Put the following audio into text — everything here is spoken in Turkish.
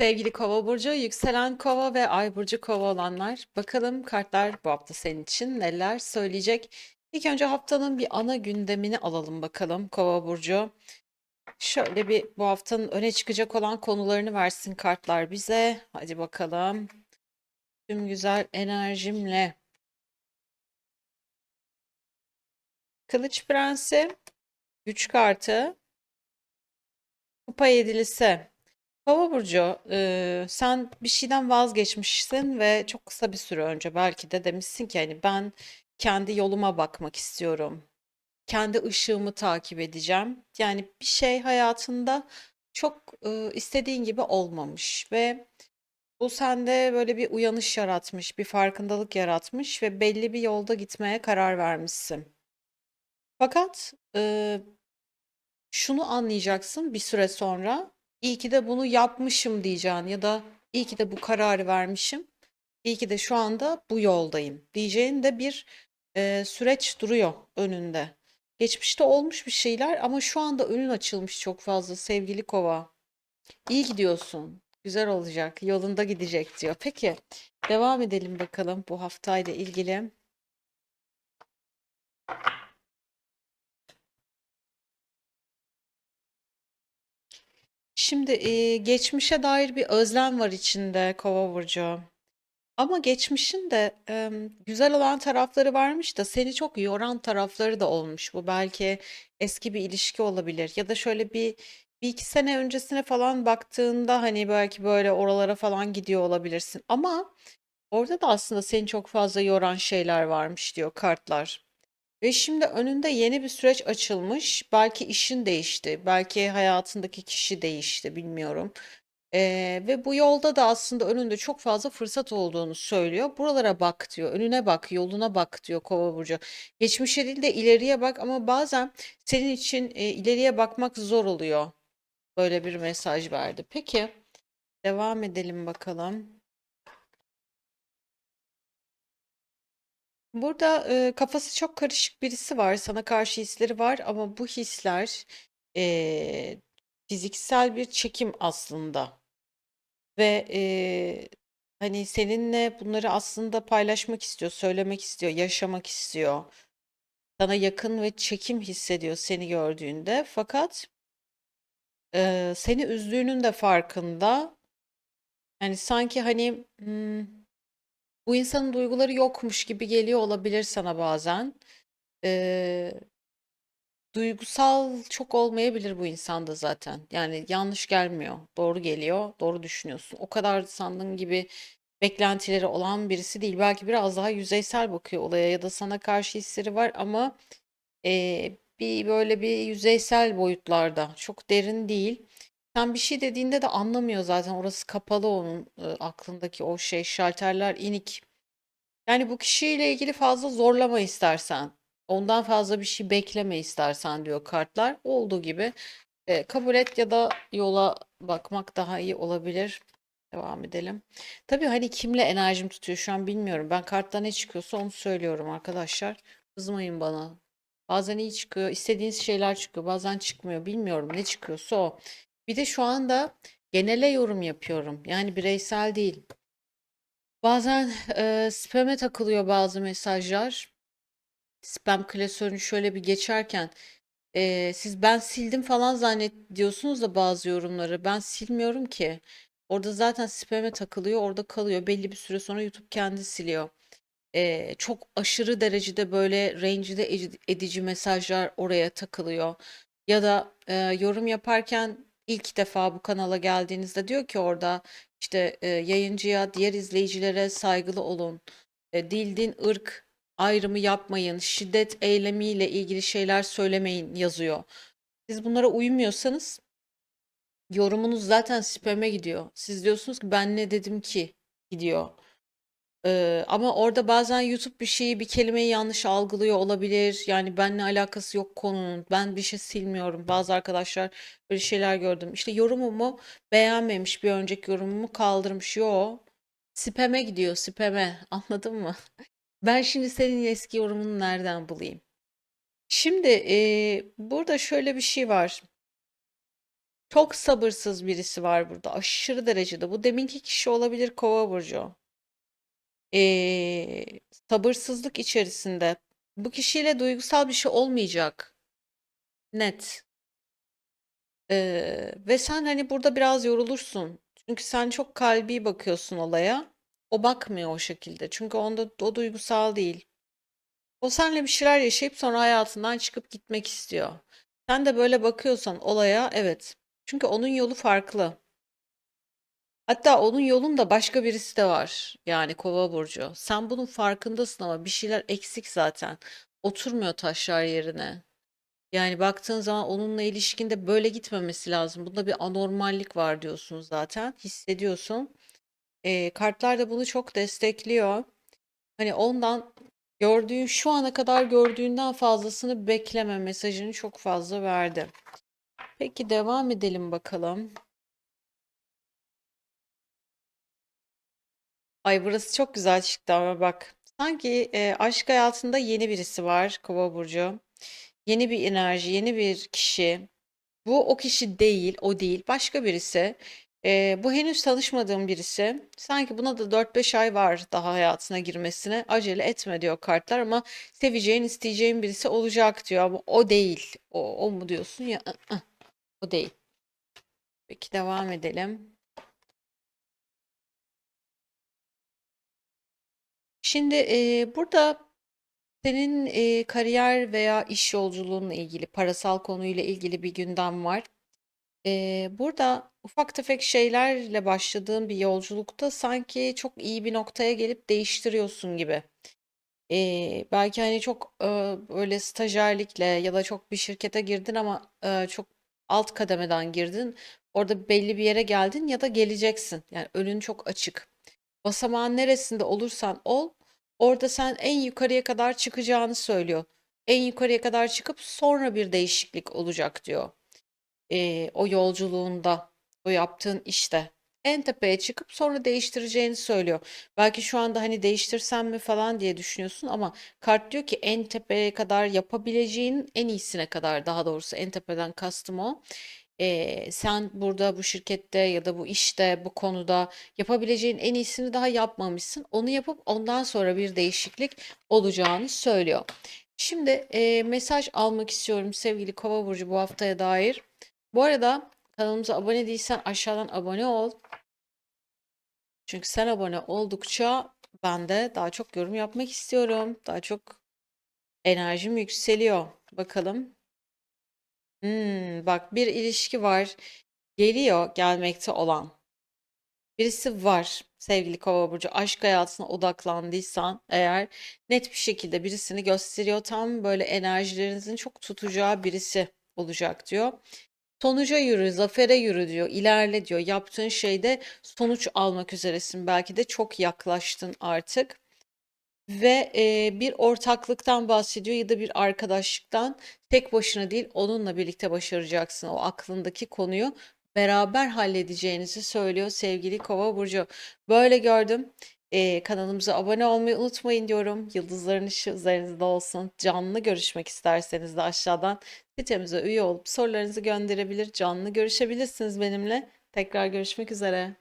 Sevgili Kova burcu, yükselen Kova ve Ay burcu Kova olanlar, bakalım kartlar bu hafta senin için neler söyleyecek? İlk önce haftanın bir ana gündemini alalım bakalım Kova burcu. Şöyle bir bu haftanın öne çıkacak olan konularını versin kartlar bize. Hadi bakalım. Tüm güzel enerjimle. Kılıç Prensi, Güç kartı, Kupa Yedilisi. Kova burcu, eee, sen bir şeyden vazgeçmişsin ve çok kısa bir süre önce belki de demişsin ki hani ben kendi yoluma bakmak istiyorum. Kendi ışığımı takip edeceğim. Yani bir şey hayatında çok eee, istediğin gibi olmamış ve bu sende böyle bir uyanış yaratmış, bir farkındalık yaratmış ve belli bir yolda gitmeye karar vermişsin. Fakat eee, şunu anlayacaksın bir süre sonra. İyi ki de bunu yapmışım diyeceksin ya da iyi ki de bu kararı vermişim. İyi ki de şu anda bu yoldayım diyeceğin de bir e, süreç duruyor önünde. Geçmişte olmuş bir şeyler ama şu anda önün açılmış çok fazla sevgili kova. İyi gidiyorsun. Güzel olacak. Yolunda gidecek diyor. Peki devam edelim bakalım bu haftayla ilgili. Şimdi e, geçmişe dair bir özlem var içinde Kova burcu. Ama geçmişin de em, güzel olan tarafları varmış da seni çok yoran tarafları da olmuş. Bu belki eski bir ilişki olabilir ya da şöyle bir bir iki sene öncesine falan baktığında hani belki böyle oralara falan gidiyor olabilirsin. Ama orada da aslında seni çok fazla yoran şeyler varmış diyor kartlar. Ve şimdi önünde yeni bir süreç açılmış. Belki işin değişti, belki hayatındaki kişi değişti, bilmiyorum. Ee, ve bu yolda da aslında önünde çok fazla fırsat olduğunu söylüyor. Buralara bak diyor, önüne bak, yoluna bak diyor Kova burcu. Geçmişe değil de ileriye bak ama bazen senin için e, ileriye bakmak zor oluyor. Böyle bir mesaj verdi. Peki, devam edelim bakalım. Burada e, kafası çok karışık birisi var. Sana karşı hisleri var ama bu hisler e, fiziksel bir çekim aslında. Ve e, hani seninle bunları aslında paylaşmak istiyor, söylemek istiyor, yaşamak istiyor. Sana yakın ve çekim hissediyor seni gördüğünde. Fakat e, seni üzdüğünün de farkında. Yani sanki hani hmm, bu insanın duyguları yokmuş gibi geliyor olabilir sana bazen. E, duygusal çok olmayabilir bu insanda zaten. Yani yanlış gelmiyor, doğru geliyor, doğru düşünüyorsun. O kadar sandığın gibi beklentileri olan birisi değil. Belki biraz daha yüzeysel bakıyor olaya ya da sana karşı hisleri var ama e, bir böyle bir yüzeysel boyutlarda, çok derin değil. Sen bir şey dediğinde de anlamıyor zaten. Orası kapalı onun aklındaki o şey, şalterler inik. Yani bu kişiyle ilgili fazla zorlama istersen. Ondan fazla bir şey bekleme istersen diyor kartlar. Olduğu gibi e, kabul et ya da yola bakmak daha iyi olabilir. Devam edelim. Tabii hani kimle enerjim tutuyor şu an bilmiyorum. Ben kartta ne çıkıyorsa onu söylüyorum arkadaşlar. Kızmayın bana. Bazen iyi çıkıyor, istediğiniz şeyler çıkıyor, bazen çıkmıyor. Bilmiyorum ne çıkıyorsa o. Bir de şu anda genele yorum yapıyorum. Yani bireysel değil. Bazen e, spam'e takılıyor bazı mesajlar. Spam klasörünü şöyle bir geçerken e, siz ben sildim falan zannediyorsunuz da bazı yorumları. Ben silmiyorum ki. Orada zaten spam'e takılıyor, orada kalıyor. Belli bir süre sonra YouTube kendi siliyor. E, çok aşırı derecede böyle rencide edi- edici mesajlar oraya takılıyor. Ya da e, yorum yaparken ilk defa bu kanala geldiğinizde diyor ki orada işte e, yayıncıya, diğer izleyicilere saygılı olun. E, dil, din, ırk ayrımı yapmayın. Şiddet eylemiyle ilgili şeyler söylemeyin yazıyor. Siz bunlara uymuyorsanız yorumunuz zaten spam'e gidiyor. Siz diyorsunuz ki ben ne dedim ki gidiyor. Ee, ama orada bazen YouTube bir şeyi, bir kelimeyi yanlış algılıyor olabilir. Yani benimle alakası yok konunun. Ben bir şey silmiyorum. Bazı arkadaşlar böyle şeyler gördüm. İşte yorumumu beğenmemiş, bir önceki yorumumu kaldırmış. Yo, spam'e gidiyor, spam'e. Anladın mı? Ben şimdi senin eski yorumunu nereden bulayım? Şimdi e, burada şöyle bir şey var. Çok sabırsız birisi var burada. Aşırı derecede. Bu deminki kişi olabilir Kova burcu. Ee, sabırsızlık içerisinde. Bu kişiyle duygusal bir şey olmayacak. Net. Ee, ve sen hani burada biraz yorulursun. Çünkü sen çok kalbi bakıyorsun olaya. O bakmıyor o şekilde. Çünkü onda o duygusal değil. O seninle bir şeyler yaşayıp sonra hayatından çıkıp gitmek istiyor. Sen de böyle bakıyorsan olaya evet. Çünkü onun yolu farklı. Hatta onun yolunda başka birisi de var. Yani Kova burcu. Sen bunun farkındasın ama bir şeyler eksik zaten. Oturmuyor taşlar yerine. Yani baktığın zaman onunla ilişkinde böyle gitmemesi lazım. Bunda bir anormallik var diyorsun zaten. Hissediyorsun. Ee, kartlar da bunu çok destekliyor. Hani ondan gördüğün şu ana kadar gördüğünden fazlasını bekleme mesajını çok fazla verdi. Peki devam edelim bakalım. Ay burası çok güzel çıktı ama bak. Sanki e, aşk hayatında yeni birisi var Kova burcu. Yeni bir enerji, yeni bir kişi. Bu o kişi değil, o değil, başka birisi. Ee, bu henüz tanışmadığım birisi. Sanki buna da 4-5 ay var daha hayatına girmesine. Acele etme diyor kartlar ama seveceğin, isteyeceğin birisi olacak diyor ama o değil. O, o mu diyorsun ya? O değil. Peki devam edelim. Şimdi e, burada senin e, kariyer veya iş yolculuğunla ilgili, parasal konuyla ilgili bir gündem var. Ee, burada ufak tefek şeylerle başladığın bir yolculukta sanki çok iyi bir noktaya gelip değiştiriyorsun gibi. Ee, belki hani çok e, böyle stajyerlikle ya da çok bir şirkete girdin ama e, çok alt kademeden girdin. Orada belli bir yere geldin ya da geleceksin. Yani önün çok açık. Basamağın neresinde olursan ol, orada sen en yukarıya kadar çıkacağını söylüyor. En yukarıya kadar çıkıp sonra bir değişiklik olacak diyor eee, o yolculuğunda, o yaptığın işte en tepeye çıkıp sonra değiştireceğini söylüyor. Belki şu anda hani değiştirsem mi falan diye düşünüyorsun ama kart diyor ki en tepeye kadar yapabileceğin en iyisine kadar daha doğrusu en tepeden kastım o. Eee, sen burada bu şirkette ya da bu işte bu konuda yapabileceğin en iyisini daha yapmamışsın. Onu yapıp ondan sonra bir değişiklik olacağını söylüyor. Şimdi eee, mesaj almak istiyorum sevgili Kova burcu bu haftaya dair. Bu arada kanalımıza abone değilsen aşağıdan abone ol. Çünkü sen abone oldukça ben de daha çok yorum yapmak istiyorum. Daha çok enerjim yükseliyor. Bakalım. Hmm, bak bir ilişki var. Geliyor gelmekte olan. Birisi var sevgili Kova burcu. Aşk hayatına odaklandıysan eğer net bir şekilde birisini gösteriyor. Tam böyle enerjilerinizin çok tutacağı birisi olacak diyor. Sonuca yürü, zafere yürü diyor, ilerle diyor. Yaptığın şeyde sonuç almak üzeresin. Belki de çok yaklaştın artık. Ve e, bir ortaklıktan bahsediyor ya da bir arkadaşlıktan tek başına değil onunla birlikte başaracaksın o aklındaki konuyu beraber halledeceğinizi söylüyor sevgili Kova burcu. Böyle gördüm. E, kanalımıza abone olmayı unutmayın diyorum. Yıldızların ışığı üzerinizde olsun. Canlı görüşmek isterseniz de aşağıdan sitemize üye olup sorularınızı gönderebilir, canlı görüşebilirsiniz benimle. Tekrar görüşmek üzere.